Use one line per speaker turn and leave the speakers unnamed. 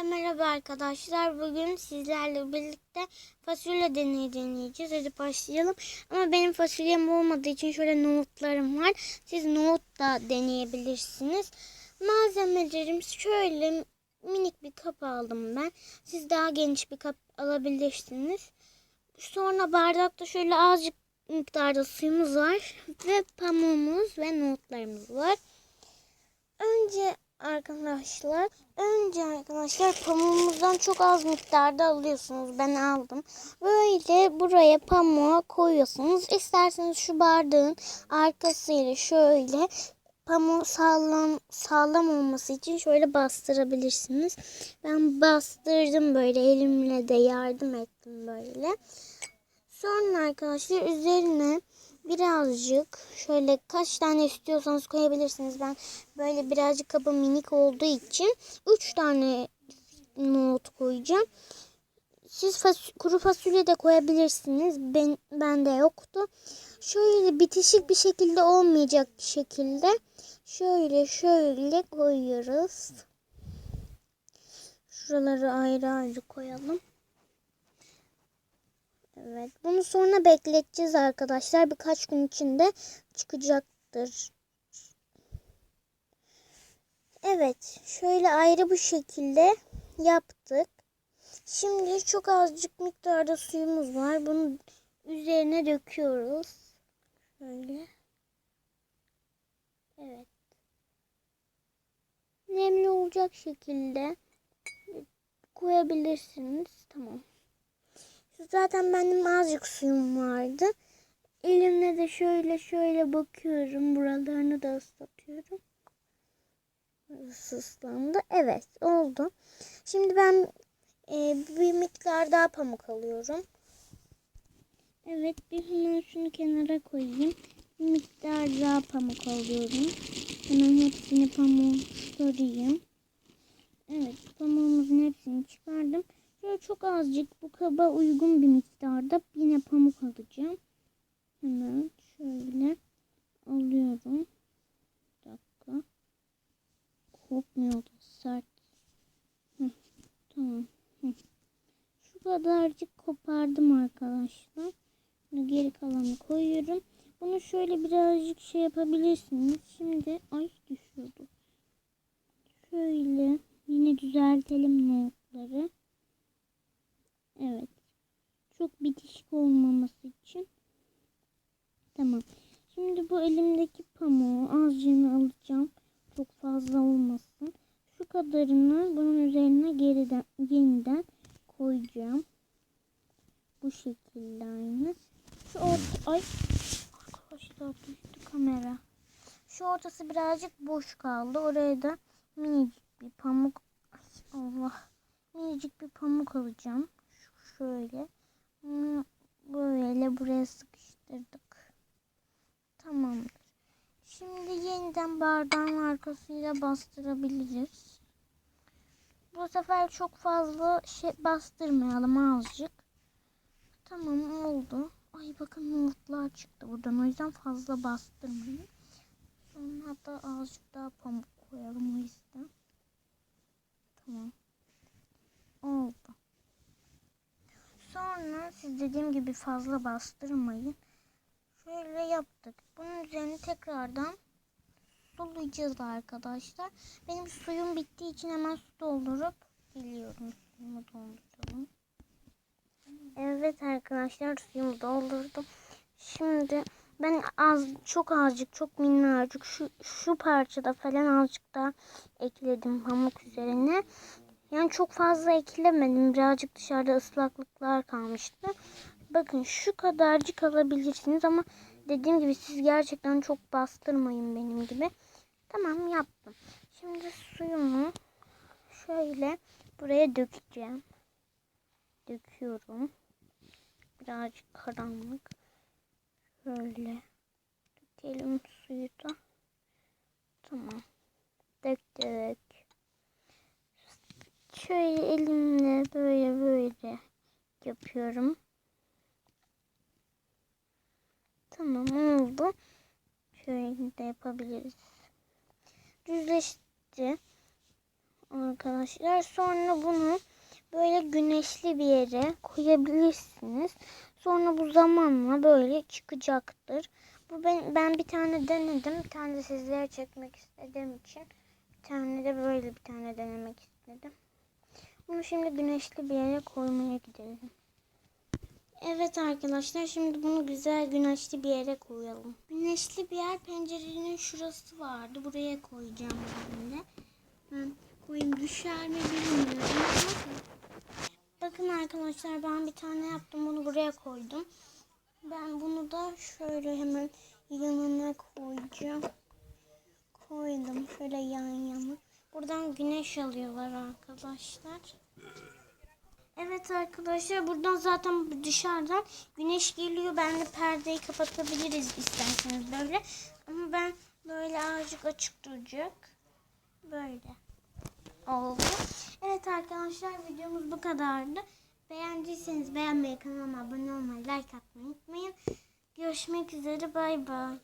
Hepinize merhaba arkadaşlar. Bugün sizlerle birlikte fasulye deneyi deneyeceğiz. Hadi başlayalım. Ama benim fasulyem olmadığı için şöyle nohutlarım var. Siz nohut da deneyebilirsiniz. Malzemelerimiz şöyle minik bir kap aldım ben. Siz daha geniş bir kap alabilirsiniz. Sonra bardakta şöyle azıcık miktarda suyumuz var. Ve pamuğumuz ve nohutlarımız var. Önce arkadaşlar önce arkadaşlar pamuğumuzdan çok az miktarda alıyorsunuz. Ben aldım. Böyle buraya pamuğa koyuyorsunuz. İsterseniz şu bardağın arkasıyla şöyle pamuğu sağlam sağlam olması için şöyle bastırabilirsiniz. Ben bastırdım böyle elimle de yardım ettim böyle. Sonra arkadaşlar üzerine birazcık şöyle kaç tane istiyorsanız koyabilirsiniz. Ben böyle birazcık kabım minik olduğu için 3 tane nohut koyacağım. Siz fas kuru fasulye de koyabilirsiniz. Ben bende yoktu. Şöyle bitişik bir şekilde olmayacak şekilde şöyle şöyle koyuyoruz. Şuraları ayrı ayrı koyalım. Evet. Bunu sonra bekleteceğiz arkadaşlar. Birkaç gün içinde çıkacaktır. Evet. Şöyle ayrı bu şekilde yaptık. Şimdi çok azıcık miktarda suyumuz var. Bunu üzerine döküyoruz. Şöyle. Evet. Nemli olacak şekilde koyabilirsiniz. Tamam. Zaten benim azıcık suyum vardı. Elimle de şöyle şöyle bakıyorum. Buralarını da ıslatıyorum. Islandı. Evet oldu. Şimdi ben e, bir miktar daha pamuk alıyorum. Evet bir hemen şunu kenara koyayım. Bir miktar daha pamuk alıyorum. Hemen hepsini pamuğu sarayım. Evet pamuğumuzun hepsini çıkardım. Şöyle çok azıcık bu kaba uygun bir miktarda yine pamuk alacağım. Hemen şöyle alıyorum. Bir dakika. Kopmuyor da sert. Tamam. Şu kadarcık kopardım arkadaşlar. Bunu geri kalanı koyuyorum. Bunu şöyle birazcık şey yapabilirsiniz. Şimdi ay düşüyordu. Şöyle yine düzeltelim notları. Evet. Çok bitişik olmaması için. Tamam. Şimdi bu elimdeki pamuğu azıcığını alacağım. Çok fazla olmasın. Şu kadarını bunun üzerine geriden, yeniden koyacağım. Bu şekilde aynı. Şu orta... Ay. Arkadaşlar düştü kamera. Şu ortası birazcık boş kaldı. Oraya da minicik bir pamuk... Ay Allah. Minicik bir pamuk alacağım şöyle böyle buraya sıkıştırdık. Tamamdır. Şimdi yeniden bardağın arkasıyla bastırabiliriz. Bu sefer çok fazla şey bastırmayalım azıcık. Tamam oldu. Ay bakın nohutlar çıktı buradan. O yüzden fazla bastırmayın. Sonra da azıcık daha pamuk koyalım o yüzden. Tamam. Oldu. Sonra siz dediğim gibi fazla bastırmayın. Şöyle yaptık. Bunun üzerine tekrardan sulayacağız arkadaşlar. Benim suyum bittiği için hemen su doldurup geliyorum. Suyumu doldurdum. Evet arkadaşlar suyumu doldurdum. Şimdi ben az çok azıcık çok minnacık şu şu parçada falan azıcık daha ekledim pamuk üzerine. Yani çok fazla eklemedim. Birazcık dışarıda ıslaklıklar kalmıştı. Bakın şu kadarcık alabilirsiniz ama dediğim gibi siz gerçekten çok bastırmayın benim gibi. Tamam yaptım. Şimdi suyumu şöyle buraya dökeceğim. Döküyorum. Birazcık karanlık. Şöyle dökelim suyu da. Tamam. Döktük. Şöyle elimle böyle böyle yapıyorum. Tamam oldu. Şöyle de yapabiliriz. Düzleşti. arkadaşlar. Sonra bunu böyle güneşli bir yere koyabilirsiniz. Sonra bu zamanla böyle çıkacaktır. Bu ben, ben bir tane denedim. Bir tane de sizlere çekmek istediğim için. Bir tane de böyle bir tane denemek istedim. Bunu şimdi güneşli bir yere koymaya gidelim. Evet arkadaşlar şimdi bunu güzel güneşli bir yere koyalım. Güneşli bir yer pencerenin şurası vardı. Buraya koyacağım de. Ben koyayım düşer mi bilmiyorum. Bakın arkadaşlar ben bir tane yaptım. Bunu buraya koydum. Ben bunu da şöyle hemen yanına koyacağım. Koydum şöyle yan yana. Buradan güneş alıyorlar arkadaşlar. Evet arkadaşlar buradan zaten dışarıdan güneş geliyor. Ben de perdeyi kapatabiliriz isterseniz böyle. Ama ben böyle azıcık açık duracak. Böyle oldu. Evet arkadaşlar videomuz bu kadardı. Beğendiyseniz beğenmeyi, kanalıma abone olmayı, like atmayı unutmayın. Görüşmek üzere bay bay.